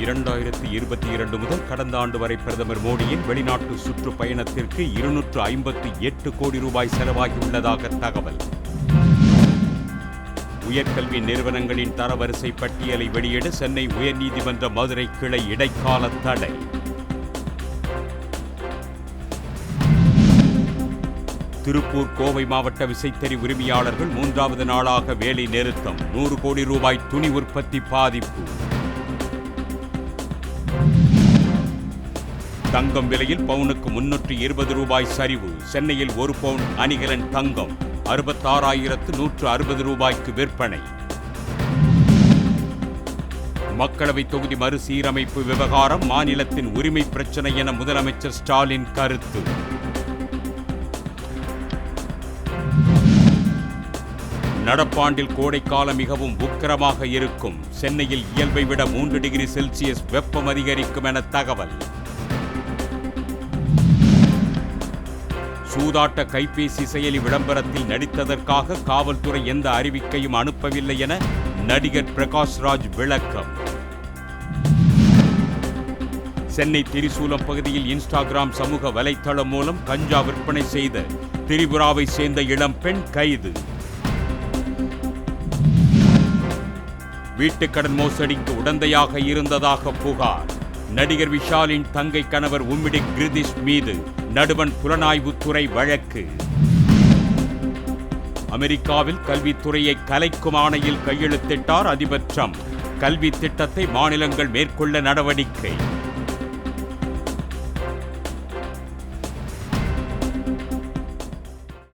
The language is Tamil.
இரண்டாயிரத்தி இருபத்தி இரண்டு முதல் கடந்த ஆண்டு வரை பிரதமர் மோடியின் வெளிநாட்டு சுற்றுப்பயணத்திற்கு இருநூற்று ஐம்பத்தி எட்டு கோடி ரூபாய் செலவாகியுள்ளதாக தகவல். உயர்கல்வி நிறுவனங்களின் தரவரிசை பட்டியலை வெளியிட சென்னை உயர்நீதிமன்ற மதுரை கிளை இடைக்கால தடை. திருப்பூர் கோவை மாவட்ட விசைத்தறி உரிமையாளர்கள் மூன்றாவது நாளாக வேலை நிறுத்தம். நூறு கோடி ரூபாய் துணி உற்பத்தி பாதிப்பு. தங்கம் விலையில் பவுனுக்கு முன்னூற்றி இருபது ரூபாய் சரிவு. சென்னையில் ஒரு பவுன் அணிகலன் தங்கம் அறுபத்தாறாயிரத்து நூற்று அறுபது ரூபாய்க்கு விற்பனை. மக்களவை தொகுதி மறுசீரமைப்பு விவகாரம் மாநிலத்தின் உரிமை பிரச்சனை என முதலமைச்சர் ஸ்டாலின் கருத்து. நடப்பாண்டில் கோடைக்காலம் மிகவும் உக்கிரமாக இருக்கும். சென்னையில் இயல்பை விட மூன்று டிகிரி செல்சியஸ் வெப்பம் அதிகரிக்கும் என தகவல். சூதாட்ட கைபேசி செயலி விளம்பரத்தில் நடித்ததற்காக காவல்துறை எந்த அறிவிக்கையும் அனுப்பவில்லை என நடிகர் பிரகாஷ் ராஜ் விளக்கம். சென்னை திரிசூலம் பகுதியில் இன்ஸ்டாகிராம் சமூக வலைத்தளம் மூலம் கஞ்சா விற்பனை செய்த திரிபுராவை சேர்ந்த இளம்பெண் கைது. வீட்டுக்கடன் மோசடிக்கு உடந்தையாக இருந்ததாக புகார். நடிகர் விஷாலின் தங்கை கணவர் உம்மிடி கிரிதிஷ் மீது நடுவன் புலனாய்வுத்துறை வழக்கு. அமெரிக்காவில் கல்வித்துறையை கலைக்கும் ஆணையில் கையெழுத்திட்டார் அதிபர் ட்ரம்ப். கல்வி திட்டத்தை மாநிலங்கள் மேற்கொள்ள நடவடிக்கை.